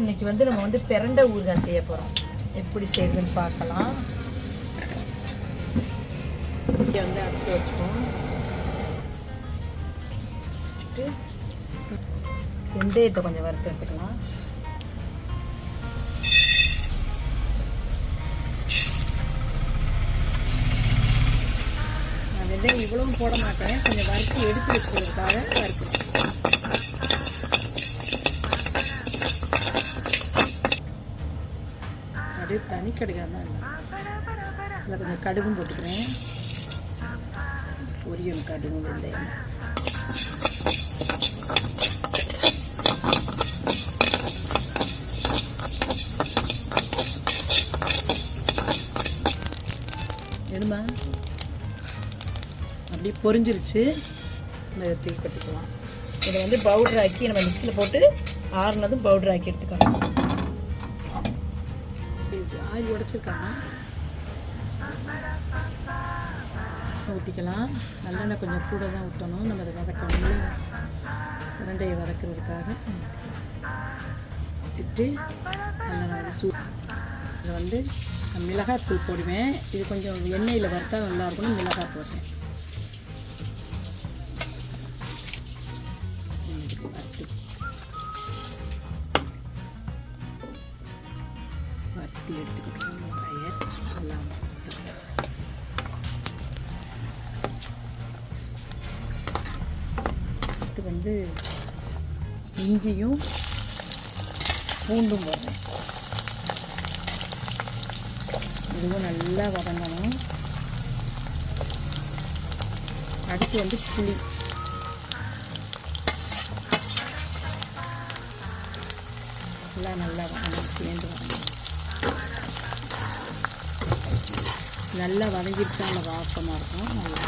இன்னைக்கு வந்து நம்ம வந்து பிறண்ட ஊறுகாய் செய்ய போகிறோம் எப்படி செய்யுதுன்னு பார்க்கலாம். இங்கே வந்து அடுத்து வச்சுப்போம் வெந்தயத்தை கொஞ்சம் வறுத்து எடுத்துக்கலாம். நான் வெந்தயம் இவ்வளவும் போட மாட்டேன். கொஞ்சம் வறுத்து எடுத்து வச்சுக்கிறதுக்காக வறுக்கிறேன் அப்படியே தனி கடுகாக தான் அதில் கொஞ்சம் கடுகும் போட்டுக்கிறேன். பொரியும் கடுகும் வெந்தயம் என்னமா அப்படியே பொரிஞ்சிருச்சு. இந்த தூக்கி கட்டிக்கலாம். இதை வந்து பவுடர் ஆக்கி நம்ம மிக்சியில் போட்டு ஆறுனதும் பவுடர் ஆக்கி எடுத்துக்கலாம். மாதிரி உடைச்சிருக்காங்க. ஊற்றிக்கலாம் நல்லெண்ணெய் கொஞ்சம் கூட தான் ஊற்றணும் நம்ம அதை வதக்கணும் உருண்டையை வதக்கிறதுக்காக. வச்சுட்டு நல்லெண்ணெய் வந்து சூ இதை வந்து நான் மிளகாத்தூள் போடுவேன். இது கொஞ்சம் எண்ணெயில் வறுத்தா நல்லா மிளகாய் போடுறேன். வந்து இஞ்சியும் பூண்டும் போடுறேன். இதுவும் நல்லா வதங்கணும். அடுத்து வந்து புளி. எல்லாம் நல்லா வதங்கணும் சேர்ந்து வதங்கணும். நல்லா வதங்கிட்டு தான் அந்த வாசமாக இருக்கும். நல்லா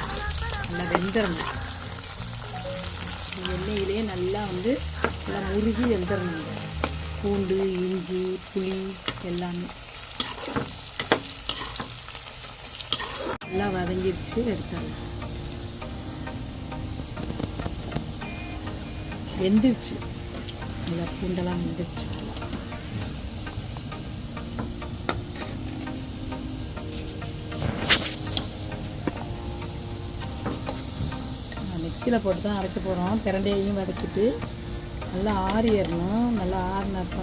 நல்லா வெந்துடணும். எண்ணெயிலே நல்லா வந்து நல்லா முருகி வெந்துடணும் பூண்டு இஞ்சி புளி எல்லாமே. நல்லா வதங்கிடுச்சு எடுத்தாங்க வெந்துருச்சு. நல்லா பூண்டெல்லாம் வெந்துருச்சு. மிக்சியில் போட்டு தான் அரைக்க போகிறோம் பிரண்டையையும் வதக்கிட்டு நல்லா ஆறிடணும். நல்லா ஆறினப்ப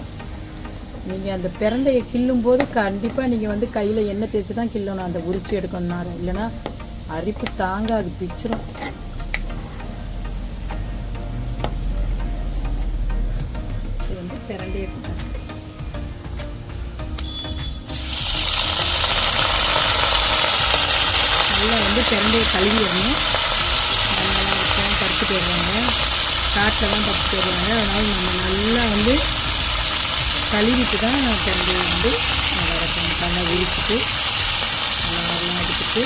நீங்கள் அந்த பிரண்டையை கிள்ளும் போது கண்டிப்பாக நீங்கள் வந்து கையில் எண்ணெய் தேய்ச்சி தான் கிள்ளணும். அந்த உரிச்சு எடுக்கணும்னாரு இல்லைன்னா அரிப்பு தாங்காது. பிச்சிரும். இது வந்து பிரண்டையை நல்லா வந்து பிரண்டையை கழுவிடணும். பறித்து போயிடுவாங்க காட்டெல்லாம் பறித்து போயிடுவாங்க அதனால் நம்ம நல்லா வந்து கழுவிட்டு தான் பிரண்டையை வந்து வதக்கணும் நல்லா உரிச்சிட்டு நல்லா அதெல்லாம் எடுத்துட்டு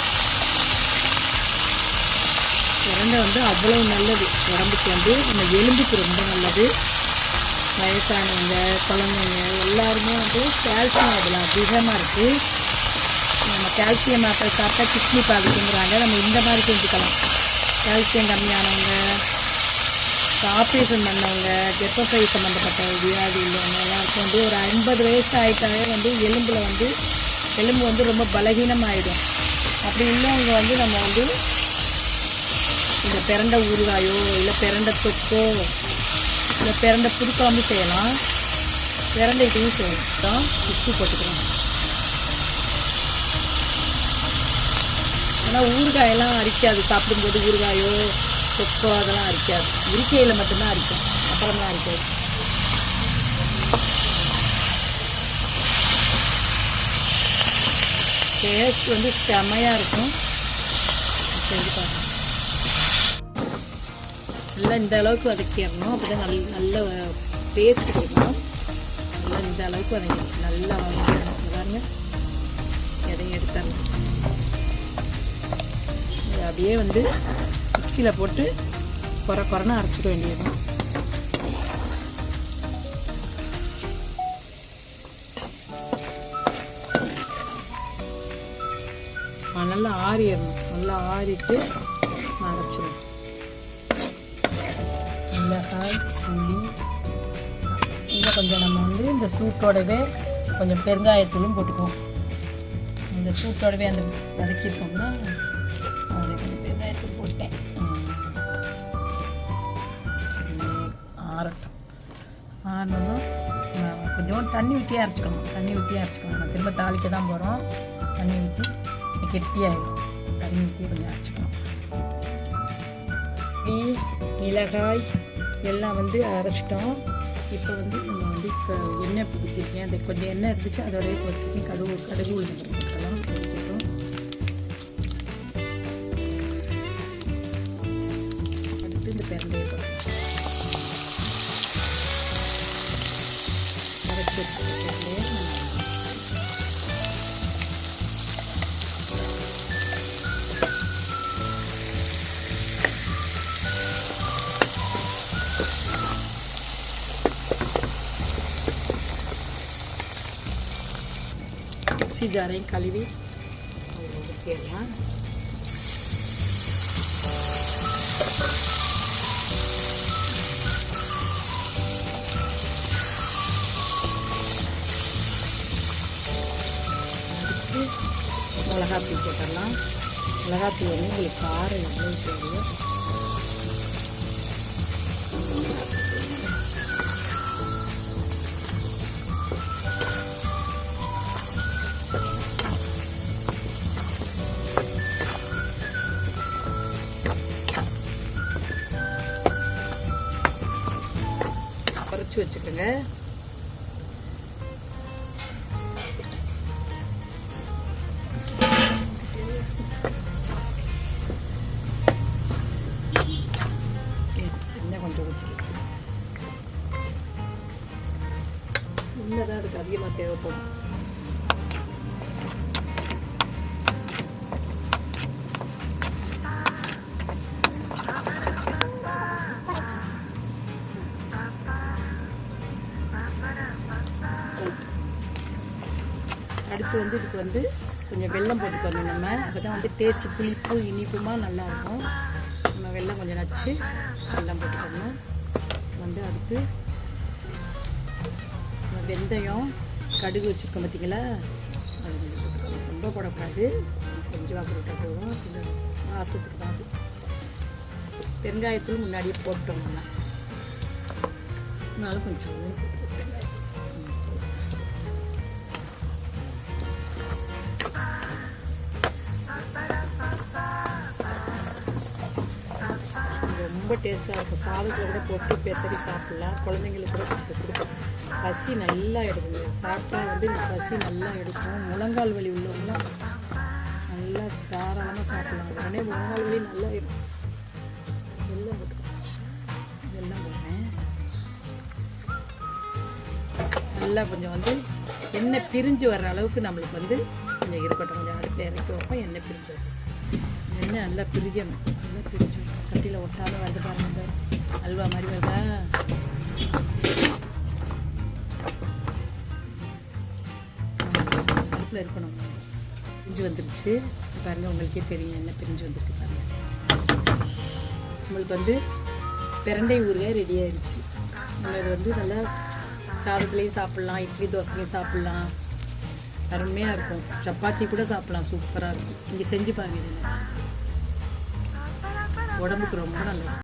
வந்து அவ்வளோ நல்லது. உடம்புக்கு வந்து நம்ம எலும்புக்கு ரொம்ப நல்லது. வயசானவங்க குழந்தைங்க எல்லாருமே வந்து கால்சியம் அதில் அதிகமாக இருக்குது நம்ம கால்சியம் மாத்திரை சாப்பிட்டா கிட்னி பாதிக்குங்கிறாங்க. நம்ம இந்த மாதிரி செஞ்சுக்கலாம். கால்சியம் கம்மியானவங்க ஆப்ரேஷன் பண்ணவங்க கர்ப்பப்பை சம்மந்தப்பட்ட வியாதி உள்ளவங்க எல்லாருக்கும் வந்து ஒரு ஐம்பது வயசு ஆகிட்டாவே வந்து எலும்பில் வந்து எலும்பு வந்து ரொம்ப பலகீனமாகிடும் அப்படி இல்லைவங்க வந்து நம்ம வந்து இந்த பிறண்ட ஊறுகாயோ இல்லை பிறண்ட தொக்கோ இல்லை பிறண்ட புதுக்குழம்பு செய்யலாம். பிறண்ட இதையும் செய்யலாம் உப்பு போட்டுக்கிறோம் ஆனால் ஊறுகாயெல்லாம் அரிக்காது. சாப்பிடும்போது ஊறுகாயோ தொக்கோ அதெல்லாம் அரிக்காது. இருக்கையில் மட்டும்தான் அரிக்கும். அப்புறம்லாம் அரிக்காது. டேஸ்ட் வந்து செமையாக இருக்கும். செஞ்சு நல்லா இந்த அளவுக்கு வதக்கிடணும். அப்போ தான் நல்ல நல்ல டேஸ்ட் கொடுக்கணும் நல்லா இந்த அளவுக்கு வதக்கணும் நல்லா வதக்கிடணும். இங்க பாருங்க. எதையும் எடுத்துடணும் இதை அப்படியே வந்து மிக்சியில் போட்டு குறை குறைன்னு அரைச்சிக்க வேண்டியது நல்லா ஆறிடணும். நல்லா ஆறிட்டு அரைச்சிடும் மிளகாய் புளி இன்னும் கொஞ்சம் நம்ம வந்து இந்த சூட்டோடவே கொஞ்சம் பெருங்காயத்தூளும் போட்டுக்குவோம். இந்த சூட்டோடவே அந்த வதக்கியிருக்கோம்னா ஆறினதும் கொஞ்சம் தண்ணி ஊற்றி அரைச்சிக்கணும். தண்ணி ஊற்றி அரைச்சிக்கணும். நம்ம திரும்ப தாளிக்க தான் போகிறோம் தண்ணி ஊற்றி கெட்டியாகிடும் தண்ணி ஊற்றி கொஞ்சம் அரைச்சிக்கணும். டீ மிளகாய் எல்லாம் வந்து அரைச்சிட்டோம். இப்போ வந்து நம்ம வந்து எண்ணெய் ஊற்றிருக்கேன் அந்த கொஞ்சம் எண்ணெய் இருந்துச்சு அதோடய போட்டுருக்கேன் கடுகு கடுகு உளுந்து போட்டுக்கலாம். மிக்ஸி ஜாரையும் கழுவி அதில் ஊற்றிடலாம் அடுத்து மிளகாத்தூள் போட்டுடலாம் மிளகாத்தூள் வந்து உங்களுக்கு காரம் எவ்வளோ தேவையோ குறைச்சி வச்சுக்கோங்க. எண்ணெய் கொஞ்சம் ஊற்றிக்கலாம் எண்ணெய் அதுக்கு அதிகமாக தேவைப்படும். அடுத்து வந்து இதுக்கு வந்து கொஞ்சம் வெல்லம் போட்டுக்கணும் நம்ம. அப்போ தான் வந்து டேஸ்ட்டு புளிப்பு இனிப்புமா நல்லாயிருக்கும். நம்ம வெல்லம் கொஞ்சம் நச்சு வெல்லம் போட்டுக்கணும். வந்து அடுத்து வெந்தயம் கடுகு வச்சுருக்கோம் பார்த்தீங்களா அது ரொம்ப போடக்கூடாது. கொஞ்சமாக போட்டால் போதும். கொஞ்சம் தான் அது பெருங்காயத்தூள் முன்னாடியே போட்டோம் நம்ம. அதனால கொஞ்சம் ரொம்ப டேஸ்ட்டாக இருக்கும். சாதத்தில் கூட போட்டு பெசரி சாப்பிட்லாம். குழந்தைங்களுக்கு கூட கொடுத்து கொடுக்கும் பசி நல்லா எடுக்குங்க. சாப்பிட்டா வந்து இந்த பசி நல்லா எடுக்கும். முழங்கால் வலி உள்ளவங்களாம் நல்லா தாராளமாக சாப்பிட்லாம். உடனே முழங்கால் வலி நல்லா இருக்கும் வெள்ளம் போட்டுக்கணும் வெள்ளம் போடுறேன் நல்லா கொஞ்சம் வந்து எண்ணெய் பிரிஞ்சு வர்ற அளவுக்கு நம்மளுக்கு வந்து கொஞ்சம் இருக்கட்டும் கொஞ்சம் அடுப்பில் இறக்கி வைப்போம். எண்ணெய் பிரிஞ்சு வரும். எண்ணெய் நல்லா பிரிக்கணும் நல்லா பிரிஞ்சு சட்டியில் ஒட்டாமல் வருது பாருங்க அல்வா மாதிரி வருதா அடுப்பில் இருக்கணும். பிரிஞ்சு வந்துருச்சு. பாருங்க உங்களுக்கே தெரியும் என்ன பிரிஞ்சு வந்துருக்கு பாருங்க. நம்மளுக்கு வந்து பிரண்டை ஊறுகாய் ரெடி ஆயிடுச்சு நம்ம இது வந்து நல்லா சாதத்துலேயும் சாப்பிட்லாம் இட்லி தோசைலையும் சாப்பிட்லாம். அருமையாக இருக்கும். சப்பாத்தி கூட சாப்பிட்லாம். சூப்பராக இருக்கும். இங்கே செஞ்சு பாருங்க உடம்புக்கு ரொம்ப நல்லது.